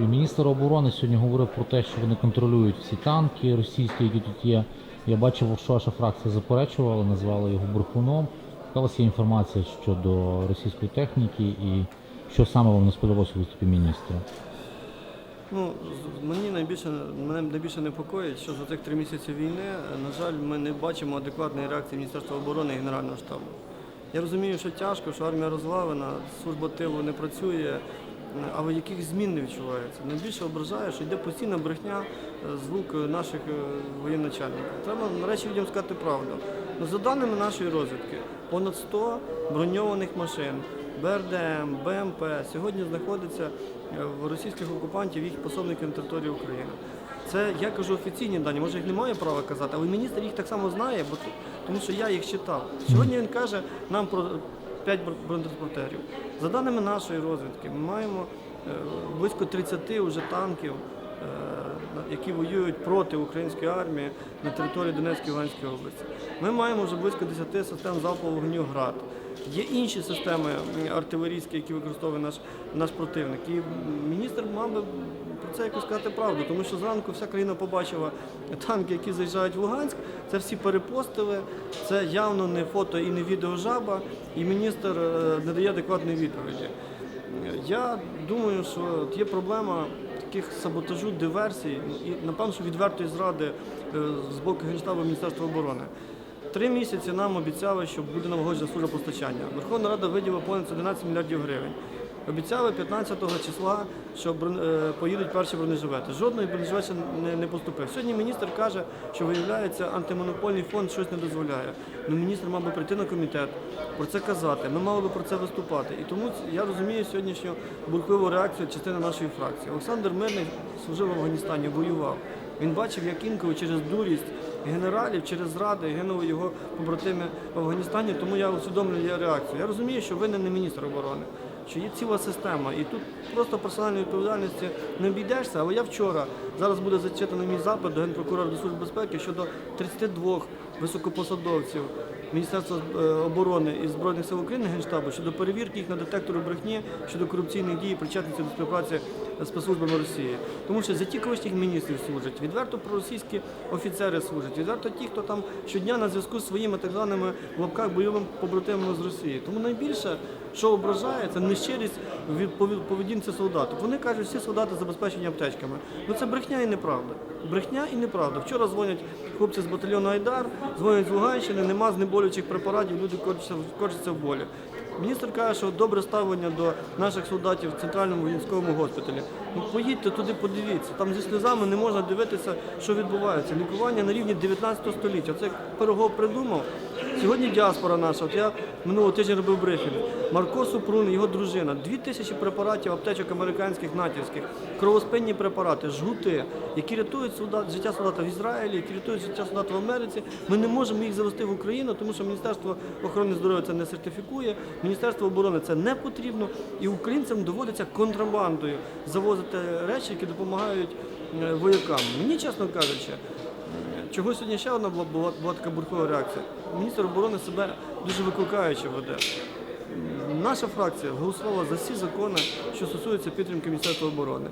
Міністр оборони сьогодні говорив про те, що вони контролюють всі танки російські, які тут є. Я бачив, що ваша фракція заперечувала, назвала його брехуном. Яка є інформація щодо російської техніки і що саме вам не сподобалося у виступі міністра? Ну, мені найбільше мене найбільше непокоїть, що за цих три місяці війни, на жаль, ми не бачимо адекватної реакції Міністерства оборони і Генерального штабу. Я розумію, що тяжко, що армія розвалена, служба тилу не працює, але яких змін не відчувається. Найбільше ображає, що йде постійна брехня е, з вук наших е, воєначальників. Треба нарешті людям сказати правду. Ну, за даними нашої розвідки, понад 100 броньованих машин. БРДМ, БМП сьогодні знаходиться е, в російських окупантів їх пособників на території України. Це я кажу офіційні дані, може їх немає права казати, але міністр їх так само знає, бо тому що я їх читав. Сьогодні він каже нам про 5 бронетранспортерів. За даними нашої розвідки, ми маємо е, близько 30 уже танків, е, які воюють проти української армії на території Донецької і Луганської області. Ми маємо вже близько 10 систем залпового вогню ГРАД. Є інші системи артилерійські, які використовує наш, наш противник. І міністр мав би про це якось сказати правду, тому що зранку вся країна побачила танки, які заїжджають в Луганськ. Це всі перепостили, це явно не фото і не відео жаба, і міністр е, не дає адекватної відповіді. Я думаю, що є проблема таких саботажу, диверсій ну, і напевно, що відвертої зради е, з боку Генштабу Міністерства оборони. Три місяці нам обіцяли, що буде налагоджена служба постачання. Верховна Рада виділила понад 11 мільярдів гривень. Обіцяли 15 числа, що е, поїдуть перші бронежилети. Жодної бронежилет ще не, не поступив. Сьогодні міністр каже, що виявляється, антимонопольний фонд щось не дозволяє. Ну, міністр мав би прийти на комітет, про це казати. Ми мали би про це виступати. І тому я розумію сьогоднішню бурхливу реакцію частини нашої фракції. Олександр Мирний служив в Афганістані, воював. Він бачив, як інколи через дурість генералів, через зради гинули його побратими в Афганістані, тому я усвідомлюю реакцію. Я розумію, що винен не міністр оборони, що є ціла система, і тут просто персональної відповідальності не обійдешся. Але я вчора зараз буде зачитаний мій запит до генпрокурора до служби безпеки щодо 32 високопосадовців Міністерства е, оборони і збройних сил України Генштабу щодо перевірки їх на детектору брехні щодо корупційних дій, і причетності до співпраці з спецслужбами Росії. Тому що за ті колишніх міністрів служать, відверто проросійські офіцери служать, відверто ті, хто там щодня на зв'язку з своїми так званими в лапках бойовими побратимами з Росії. Тому найбільше, що ображає, це нещирість від поведінці солдатів. Вони кажуть, всі солдати забезпечені аптечками. Ну це брехня і неправда. Брехня і неправда. Вчора дзвонять хлопці з батальйону Айдар, дзвонять з Луганщини, нема знеболюючих препаратів, люди корчаться, в болі. Міністр каже, що добре ставлення до наших солдатів в центральному військовому госпіталі. Ну поїдьте туди, подивіться. Там зі сльозами не можна дивитися, що відбувається. Лікування на рівні 19 століття. Це як Пирогов придумав. Сьогодні діаспора наша. От я минулого тижня робив брифінг. Марко Супрун, його дружина, дві тисячі препаратів аптечок американських натівських, кровоспинні препарати, жгути, які рятують солдат, життя солдата в Ізраїлі, які рятують життя солдата в Америці. Ми не можемо їх завести в Україну, тому що Міністерство охорони здоров'я це не сертифікує, Міністерство оборони це не потрібно, і українцям доводиться контрабандою завозити речі, які допомагають е, воякам. Мені, чесно кажучи, Чого сьогодні ще одна була, була, була така бурхлива реакція? Міністр оборони себе дуже викликаючи веде. Наша фракція голосувала за всі закони, що стосуються підтримки Міністерства оборони.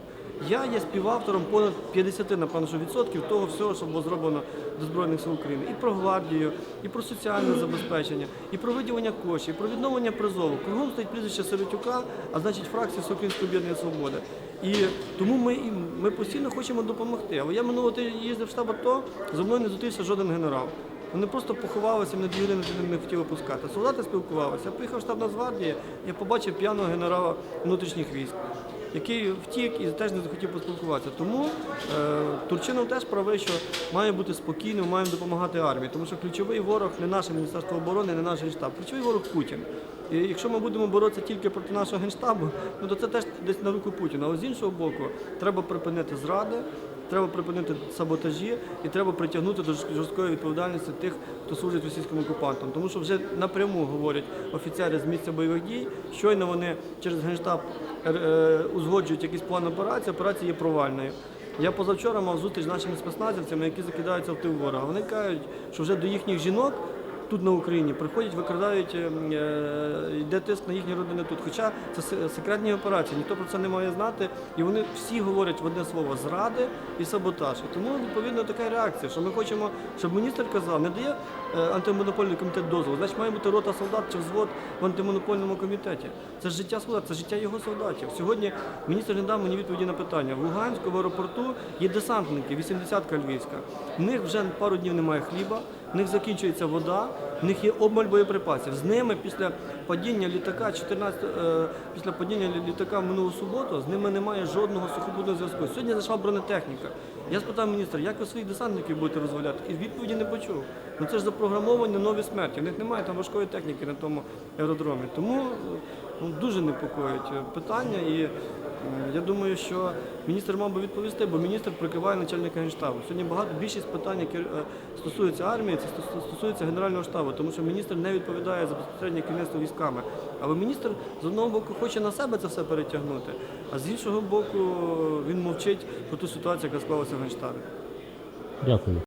Я є співавтором понад 50, напевно, відсотків того всього, що було зроблено до Збройних сил України. І про гвардію, і про соціальне забезпечення, і про виділення коштів, і про відновлення призову. Кругом стоїть прізвище Сиротюка, а значить фракція Всеукраїнського об'єднання Свобода. І тому ми, ми постійно хочемо допомогти. Але я минулого тижня їздив в штаб АТО, за мною не зустрівся жоден генерал. Вони просто поховалися, мене дві години не хотіли пускати. Солдати спілкувалися. Я приїхав в штаб Нацгвардії, я побачив п'яного генерала внутрішніх військ, який втік і теж не захотів поспілкуватися. Тому е, Турчинов теж правий, що має бути спокійним, маємо допомагати армії, тому що ключовий ворог не наше Міністерство оборони, не наш генштаб. Ключовий ворог Путін. І якщо ми будемо боротися тільки проти нашого генштабу, ну то це теж десь на руку Путіна. Але з іншого боку, треба припинити зради. Треба припинити саботажі і треба притягнути до жорсткої відповідальності тих, хто служить російським окупантам. Тому що вже напряму говорять офіцери з місця бойових дій, щойно вони через генштаб е, е, узгоджують якийсь план операції, операція є провальною. Я позавчора мав зустріч з нашими спецназівцями, які закидаються в тил ворога. Вони кажуть, що вже до їхніх жінок тут на Україні, приходять, викрадають, е, е, йде тиск на їхні родини тут. Хоча це секретні операції, ніхто про це не має знати, і вони всі говорять в одне слово зради і саботаж. І тому відповідно така реакція, що ми хочемо, щоб міністр казав, не дає е, антимонопольний комітет дозволу, значить має бути рота солдат чи взвод в антимонопольному комітеті. Це життя солдат, це життя його солдатів. Сьогодні міністр не дав мені відповіді на питання. В Луганську в аеропорту є десантники, 80-ка львівська. В них вже пару днів немає хліба, в них закінчується вода, в них є обмаль боєприпасів. З ними після падіння літака 14, е, після падіння літака в минулу суботу, з ними немає жодного сухопутного зв'язку. Сьогодні зайшла бронетехніка. Я спитав міністра, як ви своїх десантників будете розваляти? І відповіді не почув. Ну це ж запрограмовані нові смерті. В них немає там важкої техніки на тому аеродромі. Тому ну, дуже непокоїть е, питання. І я думаю, що міністр мав би відповісти, бо міністр прикриває начальника генштабу. Сьогодні багато більшість питань, які е, стосуються армії, це стосується генерального штабу, тому що міністр не відповідає за безпосереднє керівництво військами. Але міністр з одного боку хоче на себе це все перетягнути, а з іншого боку він мовчить про ту ситуацію, яка склалася в генштабі. Дякую.